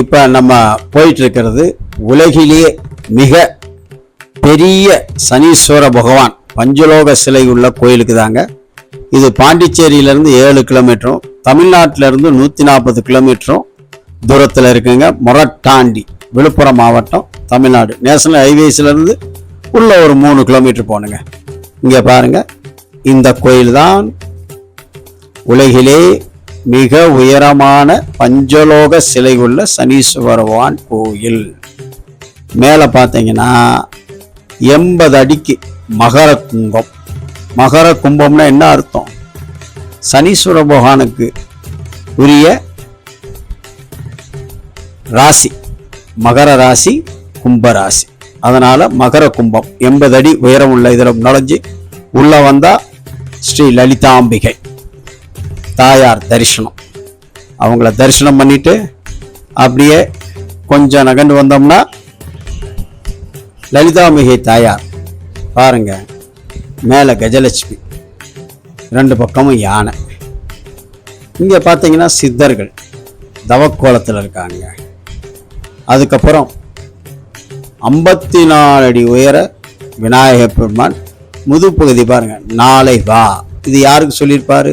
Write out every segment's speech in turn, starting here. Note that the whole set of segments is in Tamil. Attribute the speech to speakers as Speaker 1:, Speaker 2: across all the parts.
Speaker 1: இப்போ நம்ம போயிட்டுருக்கிறது உலகிலேயே மிக பெரிய சனீஸ்வர பகவான். பஞ்சலோக சிலை உள்ள கோயிலுக்கு தாங்க. இது பாண்டிச்சேரியிலேருந்து ஏழு கிலோமீட்டரும் தமிழ்நாட்டிலேருந்து நூற்றி நாற்பது கிலோமீட்டரும் தூரத்தில் இருக்குங்க. மொரட்டாண்டி விழுப்புரம் மாவட்டம் தமிழ்நாடு. நேஷனல் ஹைவேஸ்லேருந்து உள்ள ஒரு மூணு கிலோமீட்டர் போகணுங்க இங்கே பாருங்கள் இந்த கோயில் தான் உலகிலே மிக உயரமான பஞ்சலோக சிலை உள்ள சனீஸ்வரவான் கோயில். மேலே பார்த்தீங்கன்னா எண்பது அடிக்கு மகர கும்பம். மகர கும்பம்னா என்ன அர்த்தம்? சனீஸ்வர பகவானுக்கு உரிய ராசி மகர ராசி கும்ப ராசி. அதனால மகர கும்பம் எண்பது அடி உயரம் உள்ள இதில் நுழைஞ்சு உள்ள வந்தா ஸ்ரீ லலிதாம்பிகை. தாயார் தரிசனம். அவங்கள தரிசனம் பண்ணிட்டு அப்படியே கொஞ்சம் நகர்ந்து வந்தோம்னா லலிதாமிகை தாயார். பாருங்க மேலே கஜலட்சுமி ரெண்டு பக்கமும் யானை. இங்கே பார்த்தீங்கன்னா சித்தர்கள் தவக்கோலத்தில் இருக்காங்க. அதுக்கப்புறம் ஐம்பத்தி நாலு அடி உயர விநாயகர் பெருமான் முதுப்பகுதி பாருங்க நாளை வா. இது யாருக்கு சொல்லியிருப்பாரு?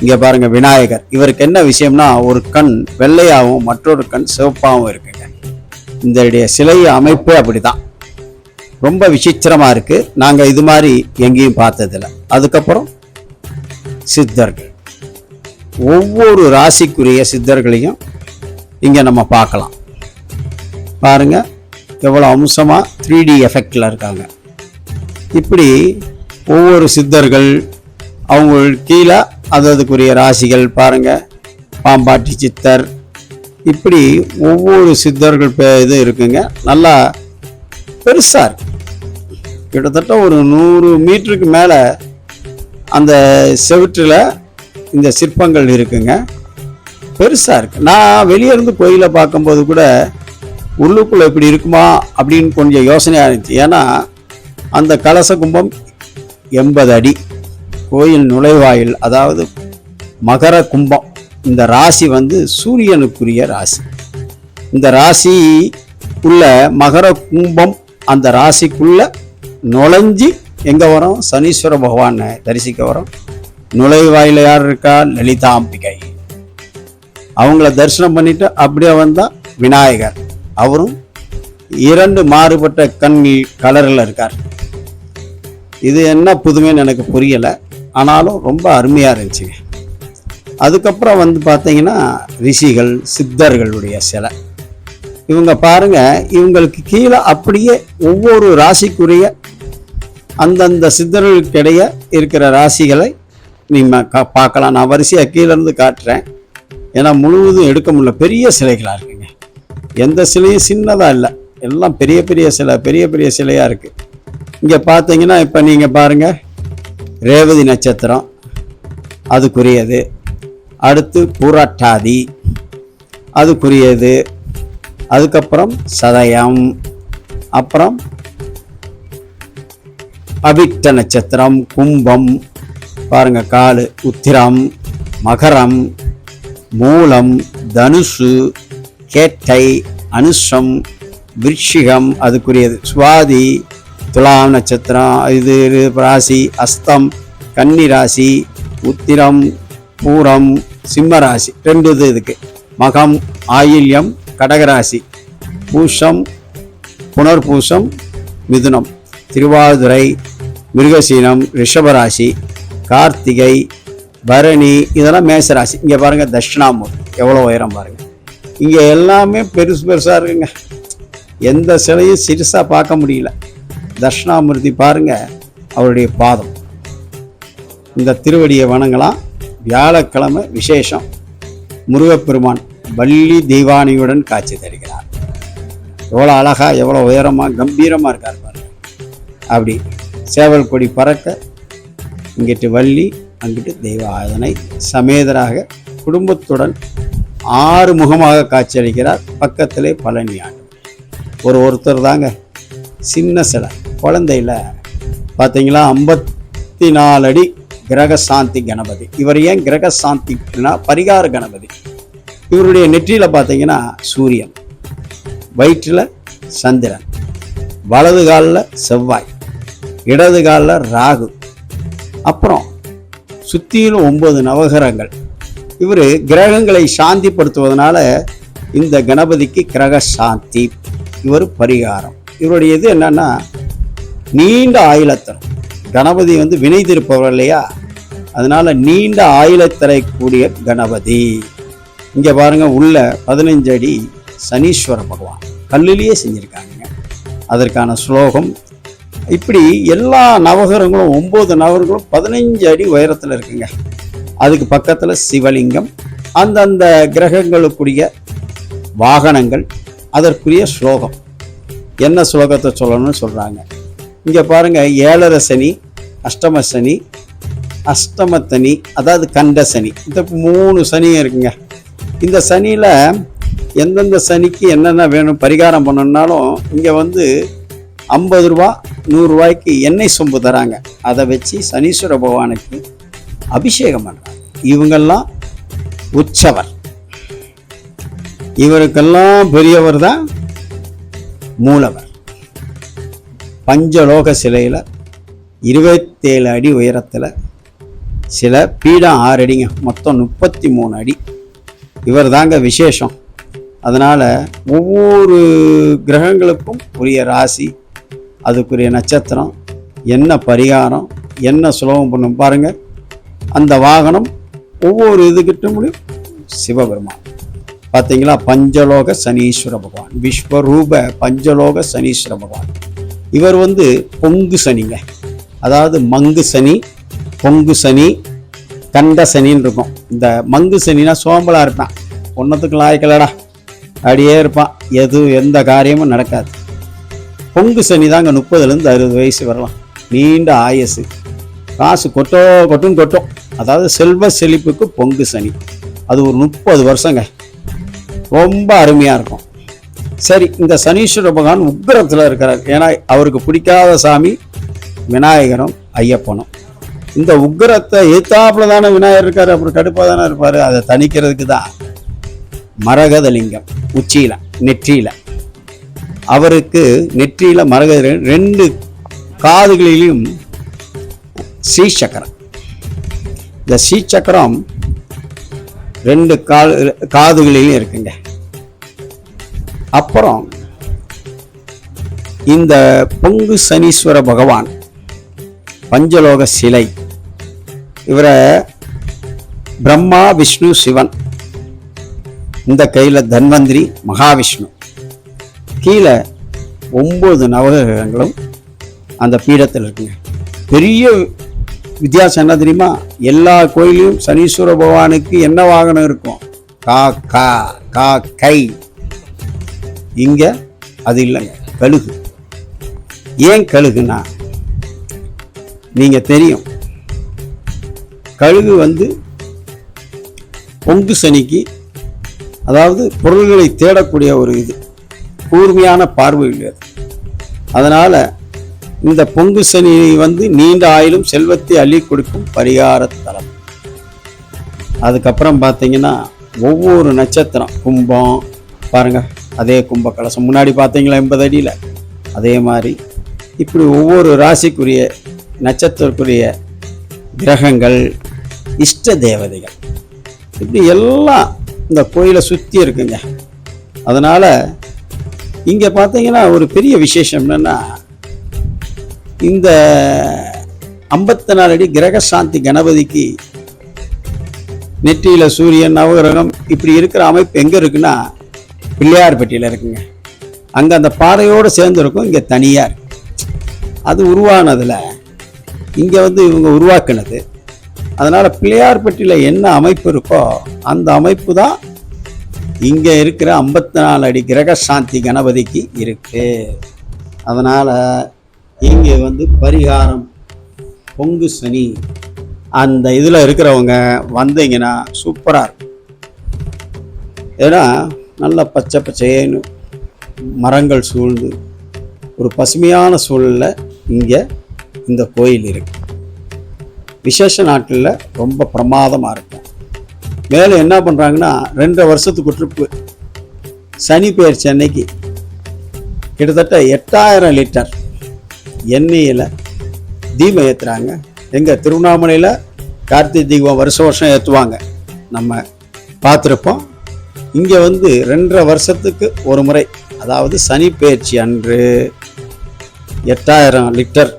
Speaker 1: இங்கே பாருங்க விநாயகர். இவருக்கு என்ன விஷயம்னா ஒரு கண் வெள்ளையாகவும் மற்றொரு கண் சிவப்பாகவும் இருக்குங்க. இந்த சிலை அமைப்பே அப்படிதான். ரொம்ப விசித்திரமா இருக்கு. நாங்க இது மாதிரி எங்கேயும் பார்த்ததில்ல. அதுக்கப்புறம் சித்தர்கள். ஒவ்வொரு ராசிக்குரிய சித்தர்களையும் இங்க நம்ம பார்க்கலாம். பாருங்க எவ்வளோ அம்சமாக த்ரீ டி எஃபெக்டில் இருக்காங்க. இப்படி ஒவ்வொரு சித்தர்கள் அவங்க கீழே அது அதுக்குரிய ராசிகள் பாருங்க. பாம்பாட்டி சித்தர். இப்படி ஒவ்வொரு சித்தர்கள் பே- இது இருக்குங்க. நல்லா பெருசாக இருக்கு. கிட்டத்தட்ட ஒரு நூறு மீட்டருக்கு மேலே அந்த செவிற்றில் இந்த சிற்பங்கள் இருக்குங்க. பெருசாக இருக்குது நான் வெளியே இருந்து கோயிலை பார்க்கும்போது கூட உள்ளுக்குள்ளே இப்படி இருக்குமா அப்படின்னு கொஞ்சம் யோசனையாக இருந்துச்சு. ஏன்னா அந்த கலச கும்பம் எண்பது அடி. கோயில் நுழைவாயில் அதாவது மகர கும்பம் இந்த ராசி வந்து சூரியனுக்குரிய ராசி. இந்த ராசி உள்ள மகர கும்பம் அந்த ராசிக்குள்ள நுழைஞ்சி எங்கே வரோம்? சனீஸ்வர பகவானை தரிசிக்க வரோம். நுழைவாயில் யார் இருக்கா? லலிதாம்பிகை அவங்கள தரிசனம் பண்ணிட்டு அப்படியே வந்தால் விநாயகர். அவரும் இரண்டு மாறுபட்ட கண் கலரில் இருக்கார். இது என்ன புதுமைன்னு எனக்கு புரியலை. ஆனாலும் ரொம்ப அருமையாக இருந்துச்சுங்க அதுக்கப்புறம் வந்து பார்த்தீங்கன்னா ரிஷிகள் சித்தர்களுடைய சிலை. இவங்க பாருங்க இவங்களுக்கு கீழே அப்படியே ஒவ்வொரு ராசிக்குரிய அந்தந்த சித்தர்களுக்கிடையே இருக்கிற ராசிகளை நீங்கள் கா பார்க்கலாம். நான் வரிசையாக கீழேருந்து காட்டுறேன். ஏன்னா முழுவதும் எடுக்க முடியல. பெரிய சிலைகளாக இருக்குங்க. எந்த சிலையும் சின்னதாக இல்லை. எல்லாம் பெரிய பெரிய சிலை பெரிய பெரிய சிலையாக இருக்குது இங்கே பார்த்தீங்கன்னா இப்போ நீங்கள் பாருங்கள் ரேவதி நட்சத்திரம் அதுக்குரியது. அடுத்து பூராட்டாதி அதுக்குரியது. அதுக்கப்புறம் சதயம் அப்புறம் அவிட்ட நட்சத்திரம் கும்பம் பாருங்க காலு உத்திரம் மகரம் மூலம் தனுசு கேட்டை அனுஷம் விருஷிகம் அதுக்குரியது. சுவாதி துலாம் நட்சத்திரம் இது ராசி அஸ்தம் கன்னி ராசி உத்திரம் பூரம் சிம்ம ராசி. ரெண்டு இது இதுக்கு. மகம் ஆயில்யம் கடகராசி பூஷம் புனர்பூசம் மிதுனம். திருவாதுரை மிருகசீனம் ரிஷபராசி கார்த்திகை பரணி இதெல்லாம் மேசராசி இங்கே பாருங்கள் தட்சிணாமூர்த்தி எவ்வளோ உயரம் பாருங்கள் இங்கே எல்லாமே பெருசு பெருசாக இருக்குங்க. எந்த சிலையும் சிறுசாக பார்க்க முடியல. தட்சிணாமூர்த்தி பாருங்கள் அவருடைய பாதம். இந்த திருவடியை வணங்கலாம். வியாழக்கிழமை விசேஷம். முருகப்பெருமான் வள்ளி தெய்வானியுடன் காட்சி தருகிறார். எவ்வளோ அழகாக எவ்வளோ உயரமாக கம்பீரமாக இருக்கார் பாருங்கள் அப்படி சேவல் கொடி பறக்க இங்கிட்டு வள்ளி அங்கிட்டு தெய்வ ஆதனை சமேதராக குடும்பத்துடன் ஆறு முகமாக காட்சியளிக்கிறார் பக்கத்திலே பழனி ஆண்டு. ஒரு ஒருத்தர் தாங்க. சின்ன சிலை. குழந்தையில பார்த்தீங்களா? ஐம்பத்தி நாலு அடி கிரக சாந்தி கணபதி. இவர் ஏன் கிரக சாந்தினா பரிகார கணபதி. இவருடைய நெற்றியில் பார்த்தீங்கன்னா சூரியன். வயிற்றில் சந்திரன். வலது காலில் செவ்வாய். இடது காலில் ராகு. அப்புறம் சுத்தியிலும் ஒன்பது நவகிரகங்கள். இவர் கிரகங்களை சாந்திப்படுத்துவதனால இந்த கணபதிக்கு கிரக சாந்தி இவர் பரிகாரம். இவருடைய இது என்னன்னா நீண்ட ஆயுளத்தரம் கணபதி வந்து வினை திருப்பவர் இல்லையா? அதனால நீண்ட ஆயுளத்தரைக்கூடிய கணபதி. இங்கே பாருங்க உள்ள பதினஞ்சு அடி சனீஸ்வர பகவான். கல்லிலேயே செஞ்சுருக்காங்க. அதற்கான ஸ்லோகம். இப்படி எல்லா நவகரங்களும் ஒம்பது நவகரங்களும் பதினஞ்சு அடி உயரத்தில் இருக்குங்க. அதுக்கு பக்கத்தில் சிவலிங்கம் அந்தந்த கிரகங்களுக்குரிய வாகனங்கள் அதற்குரிய ஸ்லோகம். என்ன ஸ்லோகத்தை சொல்லணும்னு சொல்கிறாங்க இங்கே பாருங்கள் ஏழரை சனி அஷ்டம சனி அஷ்டமத்தனி அதாவது கண்ட சனி. இந்த மூணு சனியும் இருக்குங்க. இந்த சனியில் எந்தெந்த சனிக்கு என்னென்ன வேணும் பரிகாரம் பண்ணணுன்னாலும் இங்கே வந்து ஐம்பது ரூபா நூறுரூவாய்க்கு எண்ணெய் சொம்பு தராங்க. அதை வச்சு சனீஸ்வர பகவானுக்கு அபிஷேகம் பண்ணுறாங்க இவங்கெல்லாம் உற்சவர். இவருக்கெல்லாம் பெரியவர் தான் மூலவர். பஞ்சலோக சிலையில் இருபத்தேழு அடி உயரத்தில் சில பீடம் ஆறு அடிங்க. மொத்தம் முப்பத்தி மூணு அடி. இவர் தாங்க விசேஷம். அதனால் ஒவ்வொரு கிரகங்களுக்கும் உரிய ராசி அதுக்குரிய நட்சத்திரம் என்ன பரிகாரம் என்ன சுலபம் பண்ணும் பாருங்கள் அந்த வாகனம் ஒவ்வொரு இதுக்கிட்ட முடியும் சிவபெருமான். பார்த்தீங்களா பஞ்சலோக சனீஸ்வர பகவான். விஸ்வரூப பஞ்சலோக சனீஸ்வர பகவான். இவர் வந்து பொங்கு சனிங்க. அதாவது மங்கு சனி பொங்கு சனி கண்ட சனின்னு இருக்கும். இந்த மங்கு சனினா சோம்பலாக இருப்பான். ஒன்றத்துக்கு லாய்க்கலடா அப்படியே இருப்பான். எது எந்த காரியமும் நடக்காது. பொங்கு சனி தாங்க முப்பதுலேருந்து அறுபது வயசு வரலாம். நீண்ட ஆயசு. காசு கொட்டோ கொட்டும் கொட்டும். அதாவது செல்வ செழிப்புக்கு பொங்கு சனி. அது ஒரு முப்பது வருஷங்க. ரொம்ப அருமையாக இருக்கும். சரி இந்த சனீஸ்வர பகவான் உக்ரத்தில் இருக்கிறார். ஏன்னா அவருக்கு பிடிக்காத சாமி விநாயகரும் ஐயப்பனும். இந்த உக்கிரத்தை எத்தாப்புல தானே விநாயகர் இருக்கார் அப்புறம் கடுப்பாக தானே இருப்பார் அதை தணிக்கிறதுக்கு தான். மரகதலிங்கம் உச்சியில் நெற்றியில். அவருக்கு நெற்றியில் மரகத ரெண்டு காதுகளிலும் சக்கரம் இந்த சீச்சக்கரம் ரெண்டு கால் காதுகளிலும் இருக்குங்க. அப்புறம் இந்த பொங்கு சனீஸ்வர பகவான் பஞ்சலோக சிலை இவரை பிரம்மா விஷ்ணு சிவன் இந்த கையில் தன்வந்திரி மகாவிஷ்ணு. கீழே ஒம்பது நவகிரகங்களும் அந்த பீடத்தில் இருக்குங்க. பெரிய வித்தியாசம் என்ன தெரியுமா? எல்லா கோயிலையும் சனீஸ்வர பகவானுக்கு என்ன வாகனம் இருக்கும்? கா கா கா கை. இங்கே அது இல்லைங்க கழுகு. ஏன் கழுகுனா? நீங்கள் தெரியும். கழுகு வந்து பொங்கு சனிக்கு அதாவது பொருள்களை தேடக்கூடிய ஒரு இது. கூர்மையான பார்வை இல்லை அதனால் இந்த பொங்கு சனி வந்து நீண்ட ஆயிலும் செல்வத்தை அள்ளி கொடுக்கும் பரிகார தலம். அதுக்கப்புறம் பார்த்தீங்கன்னா ஒவ்வொரு நட்சத்திரம் கும்பம் பாருங்க அதே கும்ப கலசம். முன்னாடி பார்த்தீங்களா எண்பது அடியில்? அதே மாதிரி. இப்படி ஒவ்வொரு ராசிக்குரிய நட்சத்திரக்குரிய கிரகங்கள் இஷ்ட தேவதைகள். இப்படி எல்லாம் இந்த கோயிலை சுற்றி இருக்குங்க. அதனால் இங்கே பார்த்தீங்கன்னா ஒரு பெரிய விசேஷம் என்னென்னா இந்த ஐம்பத்தி நாலு அடி கிரக சாந்தி கணபதிக்கு நெற்றியில் சூரியன் நவகிரகம் இப்படி இருக்கிற அமைப்பு எங்கே இருக்குன்னா பிள்ளையார்பட்டியில் இருக்குங்க. அங்கே அந்த பாறையோடு சேர்ந்து இருக்கும் இங்கே தனியார் அது உருவானதில் இங்கே வந்து இவங்க உருவாக்குனது. அதனால் பிள்ளையார்பட்டியில் என்ன அமைப்பு இருக்கோ அந்த அமைப்பு தான் இங்கே இருக்கிற ஐம்பத்தி நாலு அடி கிரக சாந்தி கணபதிக்கு இருக்குது அதனால் இங்கே வந்து பரிகாரம் பொங்கு சனி. அந்த இதில் இருக்கிறவங்க வந்தீங்கன்னா சூப்பராக இருக்கும். ஏன்னா நல்ல பச்சை பச்சைன்னு மரங்கள் சூழ்ந்து ஒரு பசுமையான சூழலில் இங்கே இந்த கோயில் இருக்கு. விசேஷ நாட்களில் ரொம்ப பிரமாதமாக இருக்கும். மேலே என்ன பண்ணுறாங்கன்னா ரெண்டரை வருஷத்துக்கு ட்ரிப்பு சனி பெயர்ச்சி சென்னைக்கு. கிட்டத்தட்ட எட்டாயிரம் லிட்டர் எண்ணெயில் தீபம் ஏற்றுறாங்க எங்கள் திருவண்ணாமலையில் கார்த்திகை தீபம் வருஷம் வருஷம் ஏற்றுவாங்க நம்ம பார்த்துருப்போம். இங்கே வந்து ரெண்டரை வருஷத்துக்கு ஒரு முறை அதாவது சனி பயிற்சி அன்று எட்டாயிரம் லிட்டர்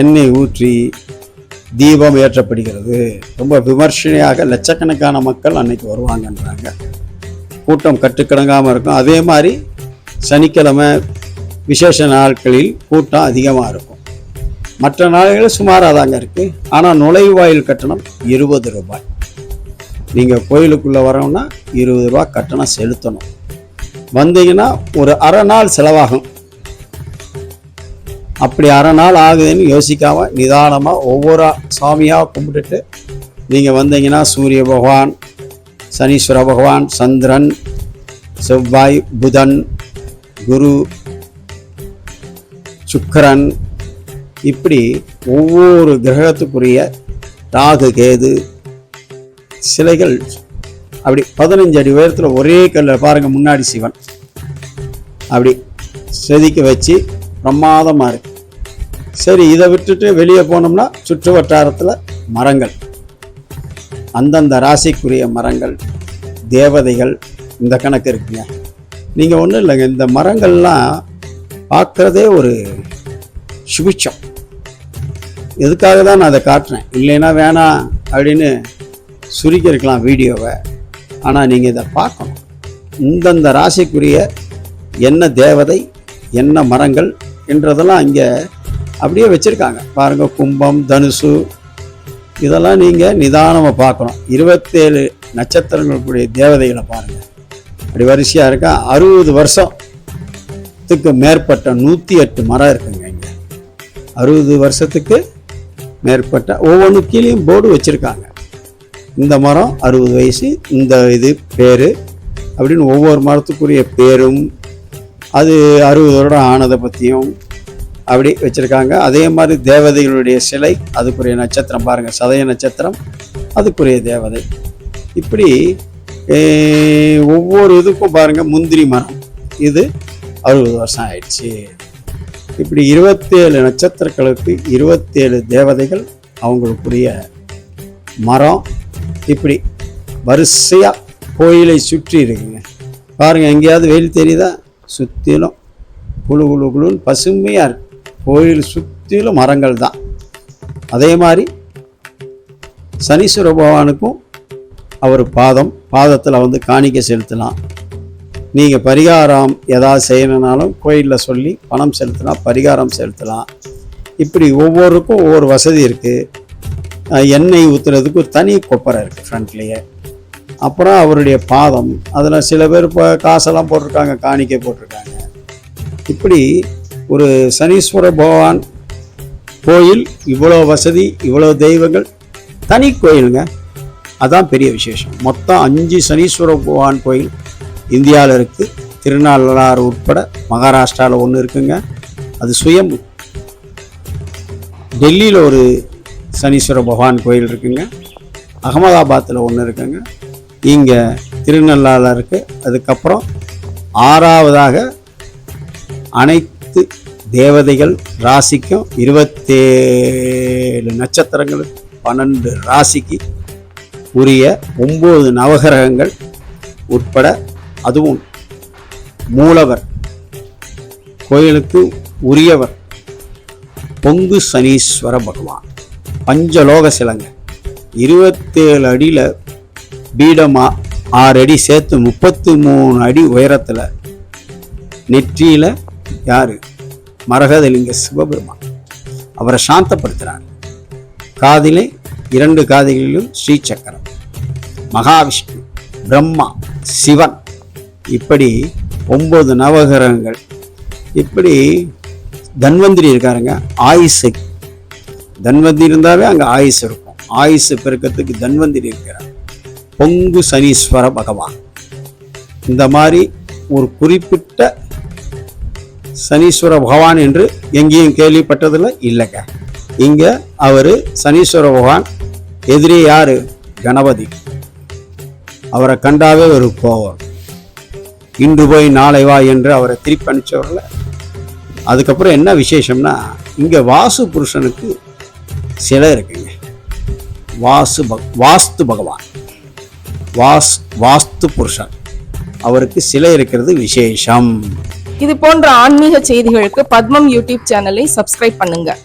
Speaker 1: எண்ணெய் ஊற்றி தீபம் ஏற்றப்படுகிறது. ரொம்ப விமர்சனையாக லட்சக்கணக்கான மக்கள் அன்னைக்கு வருவாங்கன்றாங்க. கூட்டம் கட்டுக்கடங்காமல் இருக்கும். அதே மாதிரி சனிக்கிழமை விசேஷ நாட்களில் கூட்டம் அதிகமாக இருக்கும். மற்ற நாடுகளில் சுமாராக தாங்க இருக்குது ஆனால் நுழைவாயில் கட்டணம் இருபது ரூபாய். நீங்கள் கோயிலுக்குள்ளே வரோம்னா இருபது ரூபா கட்டணம் செலுத்தணும். வந்தீங்கன்னா ஒரு அரை நாள் செலவாகும். அப்படி அரை நாள் ஆகுதுன்னு யோசிக்காம நிதானமாக ஒவ்வொரு சாமியாக கும்பிட்டுட்டு நீங்கள் வந்தீங்கன்னா சூரிய பகவான் சனீஸ்வர பகவான் சந்திரன் செவ்வாய் புதன் குரு சுக்கரன் இப்படி ஒவ்வொரு கிரகத்துக்குரிய ராகு கேது சிலைகள் அப்படி பதினஞ்சு அடி உயரத்தில் ஒரே கல்லில் பாருங்கள் முன்னாடி சிவன். அப்படி செதுக்கி வச்சு பிரமாதமாக இருக்கு. சரி இதை விட்டுட்டு வெளியே போனோம்னா சுற்று வட்டாரத்தில் மரங்கள். அந்தந்த ராசிக்குரிய மரங்கள் தேவதைகள் இந்த கணக்கு இருக்குங்க. நீங்கள் ஒன்றும் இல்லைங்க இந்த மரங்கள்லாம் பார்க்குறதே ஒரு சுபிட்சம். எதுக்காக தான் நான் அதை காட்டுறேன்? இல்லைன்னா வேணாம் அப்படின்னு சுருக்கியிருக்கலாம் வீடியோவை. ஆனால் நீங்கள் இதை பார்க்கணும். இந்தந்த ராசிக்குரிய என்ன தேவதை என்ன மரங்கள் என்றதெல்லாம் இங்கே அப்படியே வச்சுருக்காங்க. பாருங்கள் கும்பம் தனுசு இதெல்லாம் நீங்கள் நிதானமாக பார்க்கணும். இருபத்தேழு நட்சத்திரங்களுக்குரிய தேவதைகளை பாருங்கள் அப்படி வரிசையாக இருக்கா? அறுபது வருஷம் வருஷத்துக்கு மேற்பட்ட நூற்றி எட்டு மரம் இருக்குங்க இங்கே. அறுபது வருஷத்துக்கு மேற்பட்ட ஒவ்வொன்று கீழேயும் போர்டு வச்சுருக்காங்க. இந்த மரம் அறுபது வயசு இந்த இது பேர் அப்படின்னு ஒவ்வொரு மரத்துக்குரிய பேரும் அது அறுபது வருடம் ஆனதை பற்றியும் அப்படி வச்சுருக்காங்க. அதே மாதிரி தேவதைகளுடைய சிலை அதுக்குரிய நட்சத்திரம் பாருங்கள் சதய நட்சத்திரம் அதுக்குரிய தேவதை. இப்படி ஒவ்வொரு இதுக்கும் பாருங்கள் முந்திரி மரம். இது அறுபது வருஷம் ஆயிடுச்சு இப்படி இருபத்தேழு நட்சத்திரங்களுக்கு இருபத்தேழு தேவதைகள் அவங்களுக்குரிய மரம். இப்படி வரிசையாக கோயிலை சுற்றி இருக்குங்க. பாருங்கள் எங்கேயாவது வெயில் தெரியுதா? சுற்றிலும் குழு குழு குழுன்னு பசுமையாக இருக்கு. கோயில் சுற்றிலும் மரங்கள் தான். அதே மாதிரி சனீஸ்வர பகவானுக்கும் அவர் பாதம் பாதத்தில் வந்து காணிக்கை செலுத்தலாம். நீங்கள் பரிகாரம் எதாவது செய்யணுனாலும் கோயிலில் சொல்லி பணம் செலுத்தினா பரிகாரம் செலுத்தலாம். இப்படி ஒவ்வொருக்கும் ஒவ்வொரு வசதி இருக்குது எண்ணெய் ஊற்றுறதுக்கு தனி கொப்பரை இருக்குது ஃப்ரண்ட்லேயே. அப்புறம் அவருடைய பாதம். அதில் சில பேர் இப்போ காசெல்லாம் போட்டிருக்காங்க காணிக்கை போட்டிருக்காங்க. இப்படி ஒரு சனீஸ்வர பகவான் கோயில் இவ்வளோ வசதி இவ்வளோ தெய்வங்கள் தனி கோயிலுங்க. அதான் பெரிய விசேஷம். மொத்தம் அஞ்சு சனீஸ்வர பகவான் கோயில். இந்தியாவில் இருக்குது திருநாள்ளாறு உட்பட மகாராஷ்டிராவில் ஒன்று இருக்குங்க. அது சுயம். டெல்லியில் ஒரு சனீஸ்வர பகவான் கோயில் இருக்குங்க. அகமதாபாத்தில் ஒன்று இருக்குங்க. இங்கே திருநள்ளாறில் இருக்குது அதுக்கப்புறம் ஆறாவதாக அனைத்து தேவதைகள் ராசிக்கும் இருபத்தேழு நட்சத்திரங்களுக்கு பன்னெண்டு ராசிக்கு உரிய ஒம்பது நவகிரகங்கள் உட்பட அதுவும் மூலவர் கோயிலுக்கு உரியவர் பொங்கு சனீஸ்வர பகவான் பஞ்சலோக சிலங்க. இருபத்தேழு அடியில் பீடமா ஆறு அடி சேர்த்து முப்பத்தி மூணு அடி உயரத்தில் நெற்றியில் யார்? மரகதலிங்க சிவபெருமான். அவரை சாந்தப்படுத்துகிறார் காதிலே இரண்டு காதிகளிலும் ஸ்ரீசக்கரம். மகாவிஷ்ணு பிரம்மா சிவன். இப்படி ஒம்பது நவகிரகங்கள் இப்படி தன்வந்திரி இருக்காருங்க ஆயுசு. தன்வந்திரி இருந்தாவே அங்கே ஆயுசு இருக்கும். ஆயுசு பெருக்கத்துக்கு தன்வந்திரி இருக்கிறார். பொங்கு சனீஸ்வர பகவான். இந்த மாதிரி ஒரு குறிப்பிட்ட சனீஸ்வர பகவான் என்று எங்கேயும் கேள்விப்பட்டதில் இல்லைங்க. இங்கே அவர் சனீஸ்வர பகவான் எதிரே யார்? கணபதி. அவரை கண்டாவே ஒரு கோவம் இன்று போய் நாளை வா என்று அவரை திருப்பி அனுப்பிச்சவரில் அதுக்கப்புறம் என்ன விசேஷம்னா இங்கே வாசு புருஷனுக்கு சிலை இருக்குங்க. வாசு பக் வாஸ்து பகவான். வாஸ் வாஸ்து புருஷன். அவருக்கு சிலை இருக்கிறது விசேஷம்.
Speaker 2: இது போன்ற ஆன்மீக செய்திகளுக்கு பத்மம் யூடியூப் சேனலை சப்ஸ்கிரைப் பண்ணுங்கள்